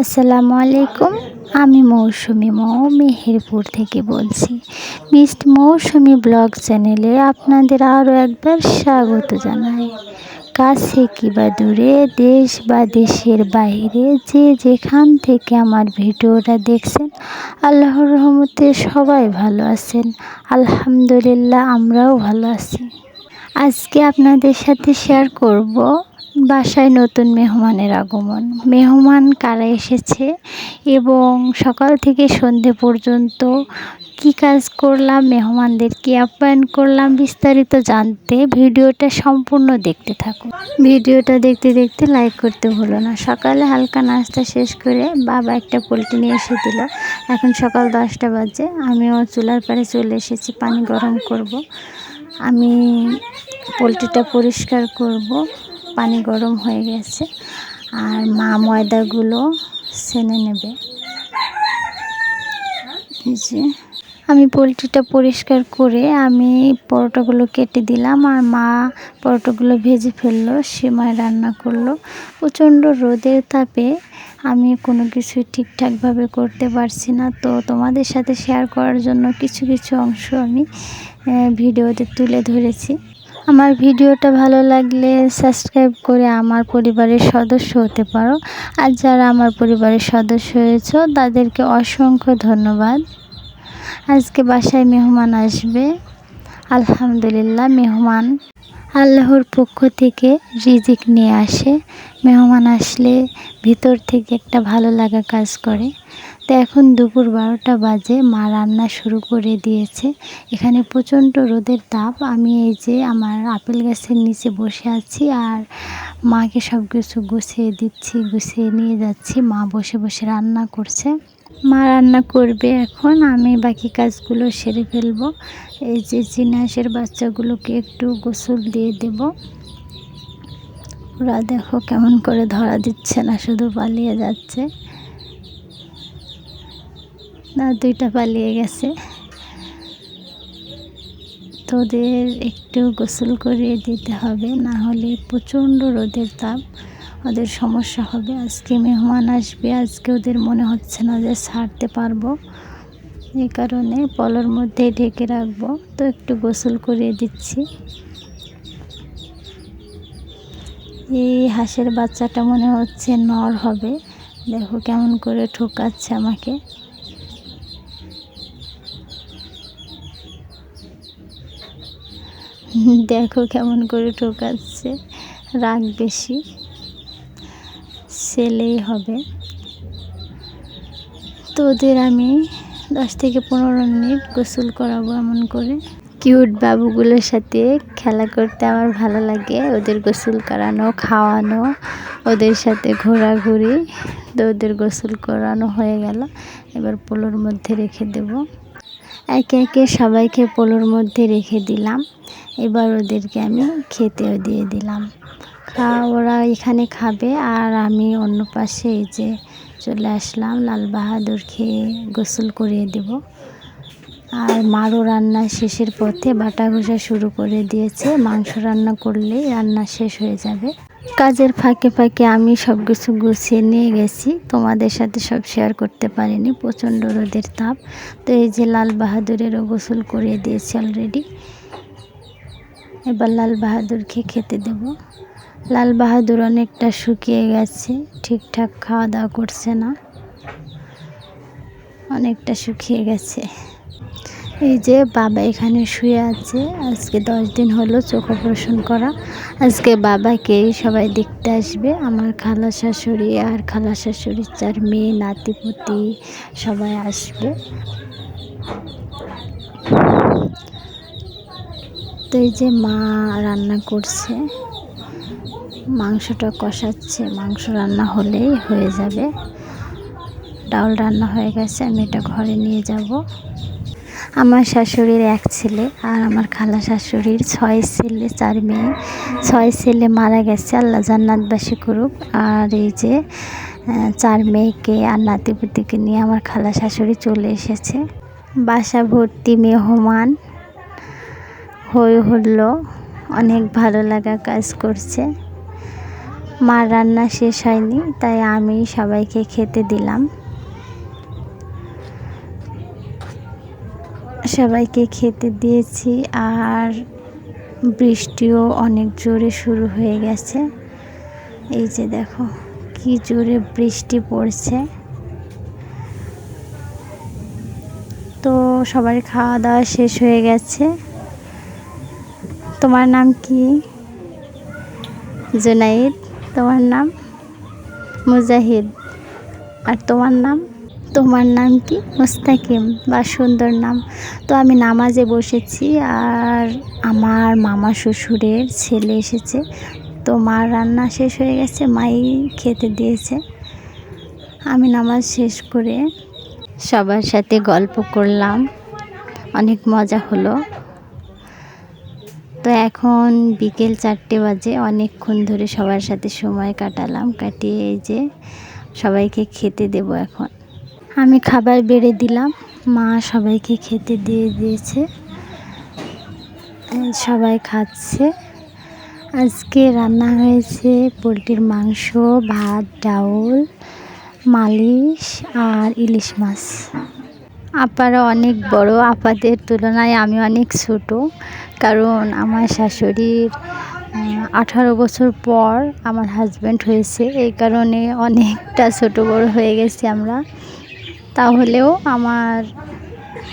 আসসালামু আলাইকুম। আমি মৌসুমি মৌ, মেহেরপুর থেকে বলছি। মিস্ট মৌসুমি ব্লগ চ্যানেলে আপনাদের আরও একবার স্বাগত জানাই। কাছে কি বা দূরে, দেশ বা দেশের বাইরে, যে যেখান থেকে আমার ভিডিওটা দেখছেন, আল্লাহর রহমতে সবাই ভালো আছেন। আলহামদুলিল্লাহ, আমরাও ভালো আছি। আজকে আপনাদের সাথে শেয়ার করব বাসায় নতুন মেহমানের আগমন। মেহমান কারা এসেছে এবং সকাল থেকে সন্ধে পর্যন্ত কি কাজ করলাম, মেহমানদের কি আপ্যায়ন করলাম বিস্তারিত জানতে ভিডিওটা সম্পূর্ণ দেখতে থাকুন। ভিডিওটা দেখতে দেখতে লাইক করতে ভুলো না। সকালে হালকা নাস্তা শেষ করে বাবা একটা পোলট্রি নিয়ে এসে দিল এখন সকাল দশটা বাজে। আমিও চুলার পাড়ে চলে এসেছি, পানি গরম করব। আমি পোলট্রিটা পরিষ্কার করব। পানি গরম হয়ে গেছে আর মা ময়দাগুলো সেনে নেবে। যে আমি পোলট্রিটা পরিষ্কার করে আমি পরোটাগুলো কেটে দিলাম আর মা পরোটাগুলো ভেজে ফেলল, সেমাই রান্না করল। প্রচণ্ড রোদের তাপে আমি কোনো কিছুই ঠিকঠাকভাবে করতে পারছি না। তো তোমাদের সাথে শেয়ার করার জন্য কিছু কিছু অংশ আমি ভিডিওতে তুলে ধরেছি। আমার ভিডিওটা ভালো লাগলে সাবস্ক্রাইব করে আমার পরিবারের সদস্য হতে পারো। আর যারা আমার পরিবারের সদস্য হয়েছ, তাদেরকে অসংখ্য ধন্যবাদ। আজকে বাসায় মেহমান আসবে। আলহামদুলিল্লাহ, মেহমান আল্লাহর পক্ষ থেকে রিজিক নিয়ে আসে। মেহমান আসলে ভিতর থেকে একটা ভালো লাগা কাজ করে। তো এখন দুপুর বারোটা বাজে, মা রান্না শুরু করে দিয়েছে। এখানে প্রচণ্ড রোদের তাপ। আমি এই যে আমার আপেল গাছের নিচে বসে আছি আর মাকে সব কিছু গুছিয়ে দিচ্ছি, গুছিয়ে নিয়ে যাচ্ছি। মা বসে বসে রান্না করছে। মা রান্না করবে এখন, আমি বাকি কাজগুলো সেরে ফেলব। এই যে চিনাসের বাচ্চাগুলোকে একটু গোসল দিয়ে দেব। ওরা দেখো কেমন করে ধরা দিচ্ছে না, শুধু পালিয়ে যাচ্ছে। না, দুইটা পালিয়ে গেছে। তোদের একটু গোসল করিয়ে দিতে হবে, না হলে প্রচণ্ড রোদের তাপ, ওদের সমস্যা হবে। আজকে মেহমান আসবে, আজকে ওদের মনে হচ্ছে না যে ছাড়তে পারব। এই কারণে পলর মধ্যে ঢেকে রাখব। তো একটু গোসল করিয়ে দিচ্ছি। এই হাঁসের বাচ্চাটা মনে হচ্ছে নর হবে। দেখো কেমন করে ঠোকাচ্ছে আমাকে। দেখো কেমন করে ঠোকাচ্ছে রাগ বেশি। ছেলেই হবে। তো ওদের আমি দশ থেকে পনেরো মিনিট গোসল করাবো এমন করে। কিউট বাবুগুলোর সাথে খেলা করতে আমার ভালো লাগে। ওদের গোসল করানো, খাওয়ানো, ওদের সাথে ঘোরাঘুরি। তো ওদের গোসল করানো হয়ে গেল। এবার পোলোর মধ্যে রেখে দেব। একে একে সবাইকে পোলোর মধ্যে রেখে দিলাম। এবার ওদেরকে আমি খেতেও দিয়ে দিলাম। খা ওরা এখানে খাবে আর আমি অন্য পাশে এই যে চলে আসলাম, লাল বাহাদুর খেয়ে গোসল করিয়ে দেব। আর মারও রান্না শেষের পথে বাটা ঘষা শুরু করে দিয়েছে। মাংস রান্না করলেই রান্না শেষ হয়ে যাবে। কাজের ফাঁকে ফাঁকে আমি সব কিছু গুছিয়ে নিয়ে গেছি। তোমাদের সাথে সব শেয়ার করতে পারিনি, প্রচণ্ড রোদের তাপ। তো এই যে লাল বাহাদুরেরও গোসল করিয়ে দিয়েছি অলরেডি এবার লাল বাহাদুরকে খেতে দেব। লাল বাহাদুর অনেকটা শুকিয়ে গেছে, ঠিকঠাক খাওয়া দাওয়া করছে না। অনেকটা শুকিয়ে গেছে। এই যে বাবা এখানে শুয়ে আছে। আজকে দশ দিন হলো চোখ অপারেশন করা। আজকে বাবাকেই সবাই দেখতে আসবে। আমার খালা শাশুড়ি আর খালা শাশুড়ির চার মেয়ে নাতিপুতি সবাই আসবে। তো এই যে মা রান্না করছে। মাংসটা কষাচ্ছে। মাংস রান্না হলেই হয়ে যাবে। ডাউল রান্না হয়ে গেছে। আমি এটা ঘরে নিয়ে যাব। আমার শাশুড়ির এক ছেলে আর আমার খালা শাশুড়ির ছয় ছেলে, চার মেয়ে। ছয় ছেলে মারা গেছে, আল্লাহ জান্নাতবাসী করুক। আর এই যে চার মেয়েকে আর নাতিপুতিকে নিয়ে আমার খালা শাশুড়ি চলে এসেছে। বাসা ভর্তি মেহমান হই হলো অনেক ভালো লাগা কাজ করছে। মার রান্না শেষ হয়নি, তাই আমি সবাইকে খেতে দিলাম। সবাইকে খেতে দিয়েছি আর বৃষ্টিও অনেক জোরে শুরু হয়ে গেছে। এই যে দেখো, কি জোরে বৃষ্টি পড়ছে। তো সবার খাওয়া দাওয়া শেষ হয়ে গেছে। তোমার নাম কি? জুনাইদ। তোমার নাম? মুজাহিদ। আর তোমার নাম? তোমার নাম কি? মুস্তাকিম, বা সুন্দর নাম। তো আমি নামাজে বসেছি আর আমার মামা শ্বশুরের ছেলে এসেছে। তো মার রান্না শেষ হয়ে গেছে, মাই খেতে দিয়েছে। আমি নামাজ শেষ করে সবার সাথে গল্প করলাম। অনেক মজা হলো। তো এখন বিকেল চারটে বাজে, অনেকক্ষণ ধরে সবার সাথে সময় কাটালাম। কাটিয়ে যে সবাইকে খেতে দেব এখন। আমি খাবার বেড়ে দিলাম। মা সবাইকে খেতে দিয়ে দিয়েছে। সবাই খাচ্ছে। আজকে রান্না হয়েছে পোলট্রির মাংস, ভাত, ডাউল, মালিশ আর ইলিশ মাছ। আপারা অনেক বড়, আপাদের তুলনায় আমি অনেক ছোট। কারণ আমার শাশুড়ির আঠারো বছর পর আমার হাজব্যান্ড হয়েছে। এই কারণে অনেকটা ছোট বড় হয়ে গেছি আমরা। তাহলেও আমার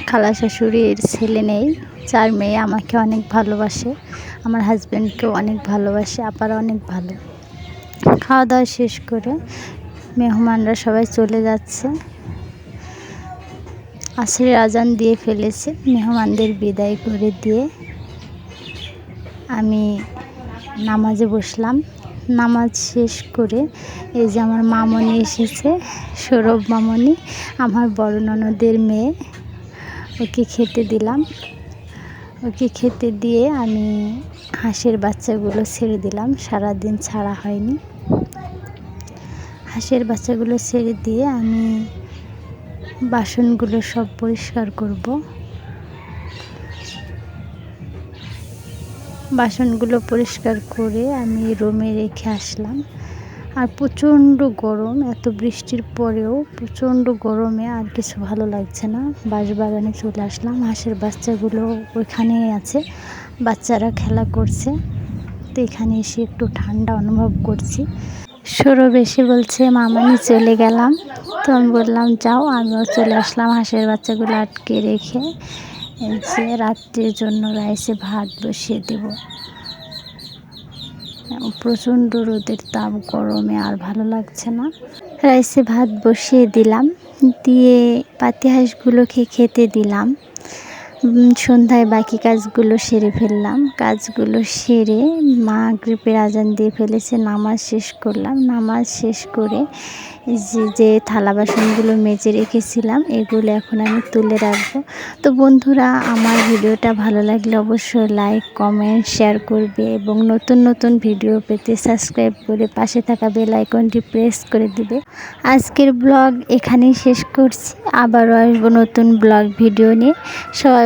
খালা শাশুড়ির ছেলে নেই চার মেয়ে আমাকে অনেক ভালোবাসে, আমার হাজব্যান্ডকেও অনেক ভালোবাসে আপারা অনেক ভালো। খাওয়া দাওয়া শেষ করে মেহমানরা সবাই চলে যাচ্ছে। আসরের আজান দিয়ে ফেলেছে, মেহমানদের বিদায় করে দিয়ে আমি নামাজে বসলাম। নামাজ শেষ করে এই যে আমার মামনি এসেছে, সৌরভ মামনি, আমার বড় ননদের মেয়ে। ওকে খেতে দিলাম। ওকে খেতে দিয়ে আমি হাঁসের বাচ্চাগুলো ছেড়ে দিলাম। সারাদিন ছাড়া হয়নি। হাঁসের বাচ্চাগুলো ছেড়ে দিয়ে আমি বাসনগুলো সব পরিষ্কার করব। বাসনগুলো পরিষ্কার করে আমি রুমে রেখে আসলাম। আর প্রচণ্ড গরম, এত বৃষ্টির পরেও প্রচণ্ড গরমে আর কিছু ভালো লাগছে না। বাঁশবাগানে চলে আসলাম, হাঁসের বাচ্চাগুলো ওইখানেই আছে, বাচ্চারা খেলা করছে। তো এখানে এসে একটু ঠান্ডা অনুভব করছি। সৌরভ এসে বলছে মামানি চলে গেলাম। তো আমি বললাম, যাও। আমিও চলে আসলাম হাঁসের বাচ্চাগুলো আটকে রেখে। যে রাত্রের জন্য রাইসে ভাত বসিয়ে দেব। প্রচণ্ড রোদের তাপ গরমে আর ভালো লাগছে না। রাইসে ভাত বসিয়ে দিলাম, দিয়ে পাতি হাঁসগুলোকে খেতে দিলাম। সন্ধ্যায় বাকি কাজগুলো সেরে ফেললাম। কাজগুলো সেরে মা গ্রিপের আজান দিয়ে ফেলেছে, নামাজ শেষ করলাম। নামাজ শেষ করে যে যে থালা বাসনগুলো মেজে রেখেছিলাম, এগুলো এখন আমি তুলে রাখব। তো বন্ধুরা, আমার ভিডিওটা ভালো লাগলে অবশ্যই লাইক কমেন্ট শেয়ার করবে এবং নতুন নতুন ভিডিও পেতে সাবস্ক্রাইব করে পাশে থাকা বেল আইকনটি প্রেস করে দিবে। আজকের ব্লগ এখানেই শেষ করছি। আবারও আসব নতুন ব্লগ ভিডিও নিয়ে। সবাই